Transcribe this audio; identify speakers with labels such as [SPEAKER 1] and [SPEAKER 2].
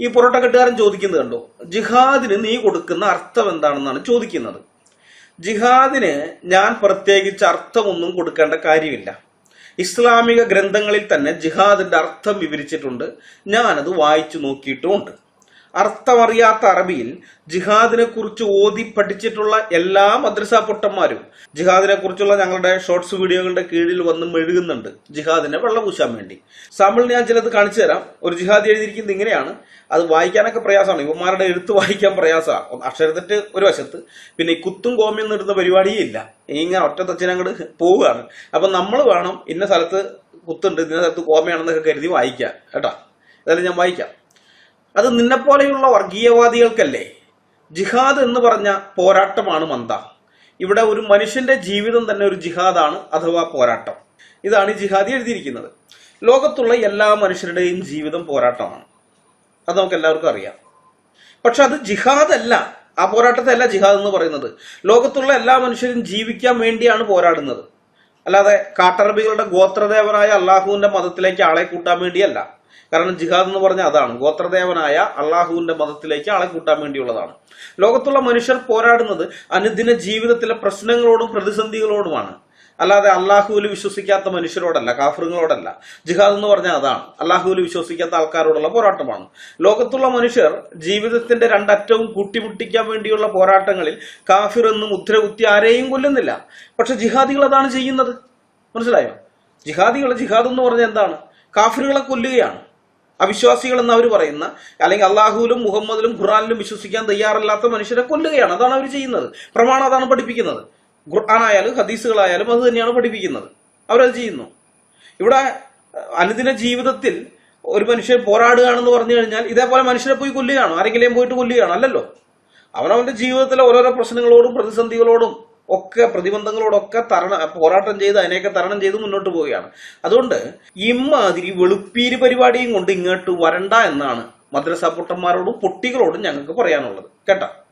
[SPEAKER 1] ഈ പൊറോട്ട കെട്ടുകാരൻ ചോദിക്കുന്നത് കണ്ടോ? ജിഹാദിന് നീ കൊടുക്കുന്ന അർത്ഥം എന്താണെന്നാണ് ചോദിക്കുന്നത്. ജിഹാദിന് ഞാൻ പ്രത്യേകിച്ച് അർത്ഥമൊന്നും കൊടുക്കേണ്ട കാര്യമില്ല. ഇസ്ലാമിക ഗ്രന്ഥങ്ങളിൽ തന്നെ ജിഹാദിന്റെ അർത്ഥം വിവരിച്ചിട്ടുണ്ട്. ഞാനത് വായിച്ചു നോക്കിയിട്ടുമുണ്ട്. അർത്ഥമറിയാത്ത അറബിയിൽ ജിഹാദിനെ കുറിച്ച് ഓതി പഠിച്ചിട്ടുള്ള എല്ലാ മദ്രസ പൊട്ടന്മാരും ജിഹാദിനെ കുറിച്ചുള്ള ഞങ്ങളുടെ ഷോർട്സ് വീഡിയോകളുടെ കീഴിൽ വന്ന് മെഴുകുന്നുണ്ട് ജിഹാദിനെ വെള്ളപൂശാൻ വേണ്ടി. സാമ്പിൾ ഞാൻ ചിലത് കാണിച്ചു തരാം. ഒരു ജിഹാദി എഴുതിയിരിക്കുന്നത് ഇങ്ങനെയാണ്. അത് വായിക്കാനൊക്കെ പ്രയാസമാണ്. ഇവന്മാരുടെ എഴുത്ത് വായിക്കാൻ പ്രയാസമാണ്. അക്ഷരത്തെറ്റ് ഒരു വശത്ത്. പിന്നെ ഈ കുത്തും കോമിയും നിടുന്ന പരിപാടിയേ ഇല്ല. ഇങ്ങനെ ഒറ്റ പോവുകയാണ്. അപ്പൊ നമ്മൾ വേണം ഇന്ന സ്ഥലത്ത് കുത്തുണ്ട് ഇന്ന സ്ഥലത്ത് കോമയാണെന്നൊക്കെ കരുതി വായിക്കാം കേട്ടോ? ഏതായാലും ഞാൻ വായിക്കാം. അത് നിന്നെപ്പോലെയുള്ള വർഗീയവാദികൾക്കല്ലേ? ജിഹാദ് എന്ന് പറഞ്ഞ പോരാട്ടമാണ് മന്ദ. ഇവിടെ ഒരു മനുഷ്യന്റെ ജീവിതം തന്നെ ഒരു ജിഹാദാണ് അഥവാ പോരാട്ടം. ഇതാണ് ഈ ജിഹാദി എഴുതിയിരിക്കുന്നത്. ലോകത്തുള്ള എല്ലാ മനുഷ്യരുടെയും ജീവിതം പോരാട്ടമാണ്. അത് നമുക്ക് എല്ലാവർക്കും അറിയാം. പക്ഷെ അത് ജിഹാദ് അല്ല ആ പോരാട്ടത്തെ അല്ല ജിഹാദ് എന്ന് പറയുന്നത്. ലോകത്തുള്ള എല്ലാ മനുഷ്യരും ജീവിക്കാൻ വേണ്ടിയാണ് പോരാടുന്നത്. അല്ലാതെ കാട്ടറബികളുടെ ഗോത്രദേവനായ അള്ളാഹുവിന്റെ മതത്തിലേക്ക് ആളെ കൂട്ടാൻ വേണ്ടിയല്ല. കാരണം ജിഹാദ് എന്ന് പറഞ്ഞാൽ അതാണ്. ഗോത്രദേവനായ അള്ളാഹുവിന്റെ മതത്തിലേക്ക് ആളെ കൂട്ടാൻ വേണ്ടിയുള്ളതാണ്. ലോകത്തുള്ള മനുഷ്യർ പോരാടുന്നത് അനുദിന ജീവിതത്തിലെ പ്രശ്നങ്ങളോടും പ്രതിസന്ധികളോടുമാണ്. അല്ലാതെ അള്ളാഹുവിൽ വിശ്വസിക്കാത്ത മനുഷ്യരോടല്ല കാഫറുകളോടല്ല. ജിഹാദ് എന്ന് പറഞ്ഞാൽ അതാണ്. അള്ളാഹുവിൽ വിശ്വസിക്കാത്ത ആൾക്കാരോടുള്ള പോരാട്ടമാണ്. ലോകത്തുള്ള മനുഷ്യർ ജീവിതത്തിന്റെ രണ്ടറ്റവും കൂട്ടിമുട്ടിക്കാൻ വേണ്ടിയുള്ള പോരാട്ടങ്ങളിൽ കാഫിർ എന്നും മുദ്രകുത്തി ആരെയും കൊല്ലുന്നില്ല. പക്ഷെ ജിഹാദികൾ അതാണ് ചെയ്യുന്നത്. മനസ്സിലായോ? ജിഹാദികൾ ജിഹാദ് എന്ന് പറഞ്ഞാൽ എന്താണ്? കാഫിറുകളെ കൊല്ലുകയാണ്. അവിശ്വാസികൾ എന്ന് അവർ പറയുന്ന അല്ലെങ്കിൽ അള്ളാഹുവിലും മുഹമ്മദിലും ഖുറാനിലും വിശ്വസിക്കാൻ തയ്യാറല്ലാത്ത മനുഷ്യരെ കൊല്ലുകയാണ്. അതാണ് അവർ ചെയ്യുന്നത്. പ്രമാണം അതാണ് പഠിപ്പിക്കുന്നത്. ഖുർആാനായാലും ഹദീസുകളായാലും അത് തന്നെയാണ് പഠിപ്പിക്കുന്നത്. അവരത് ചെയ്യുന്നു. ഇവിടെ അനുദിന ജീവിതത്തിൽ ഒരു മനുഷ്യൻ പോരാടുകയാണെന്ന് പറഞ്ഞു കഴിഞ്ഞാൽ ഇതേപോലെ മനുഷ്യരെ പോയി കൊല്ലുകയാണോ. ആരെങ്കിലും പോയിട്ട് കൊല്ലുകയാണോ. അല്ലല്ലോ. അവനവന്റെ ജീവിതത്തിലെ ഓരോരോ പ്രശ്നങ്ങളോടും പ്രതിസന്ധികളോടും ഒക്കെ പ്രതിബന്ധങ്ങളോടൊക്കെ തരണം പോരാട്ടം ചെയ്ത് അതിനെയൊക്കെ തരണം ചെയ്ത് മുന്നോട്ട് പോവുകയാണ്. അതുകൊണ്ട് ഇമ്മാതിരി വെളുപ്പീര് പരിപാടിയും കൊണ്ട് ഇങ്ങോട്ട് വരണ്ട എന്നാണ് മദ്രസ പൊട്ടന്മാരോടും പൊട്ടികളോടും ഞങ്ങൾക്ക് പറയാനുള്ളത്. കേട്ടോ?